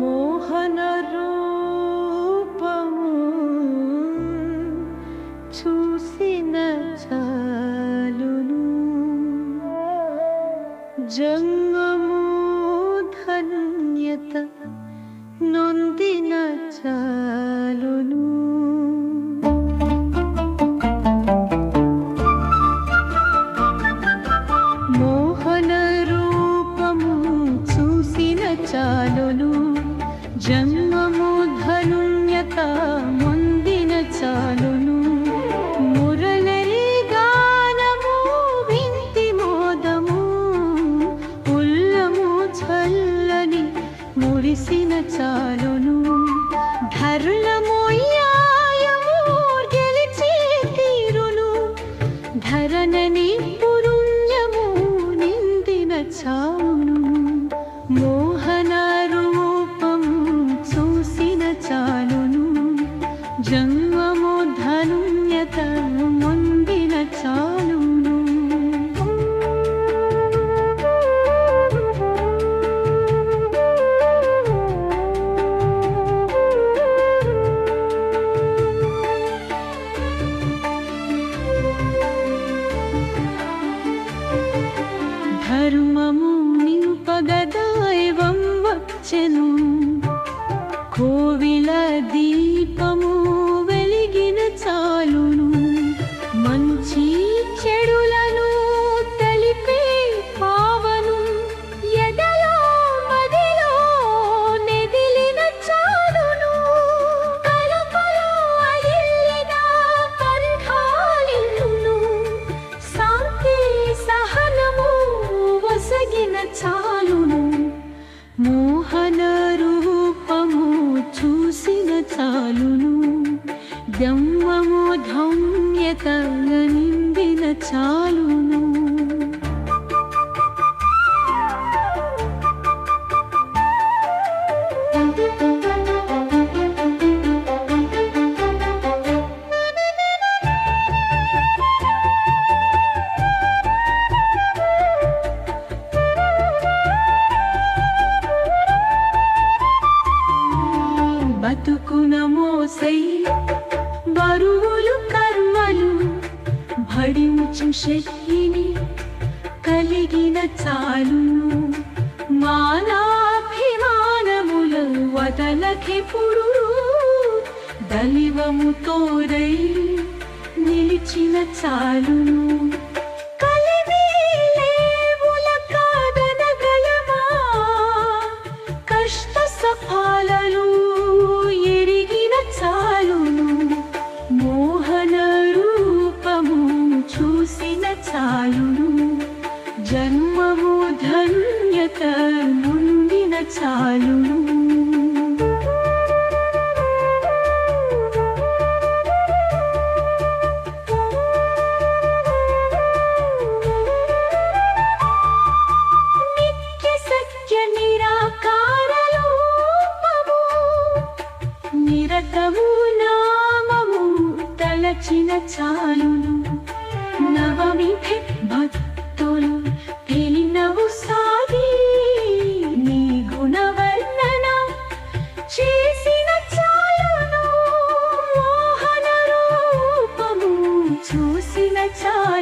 मोहनरूपम् छुसि न छलुनु धन्यत न छलु మురిసిన చాలును. ధరులమోయాయము గెలిచి తీరును. ధరణని పురుణ్యము నిందిన చావును. మోహన రూపం చూసిన చాలును. జన్మము ధనున్యత ముందిన చాలును. వచ్చెను కోవిల దీపము వెలిగిన చాలును. మంచి చెడులను తెలిపే పావను. ఎదలో మదిలో నెదిలిన చాలును. కలపలో శాంతి సహనము వసగిన చాలును. మూ చాలును. దమ్మము ధౌమ్యత నిండిన చాలును. ఆశై బరువులు కర్మలు భడించు శక్తిని కలిగిన చాలును. మానాభిమానముల వదలకెప్పుడు దలివము తోరై నిలిచిన చాలును. చాలుడు జన్మము ధన్యత ముందిన చాలుడు నిరతము చాలును. నవమిథె భక్తులు తెలినవు సాగి నీ గుణవర్ణన చేసిన చాలును చూసిన చాలు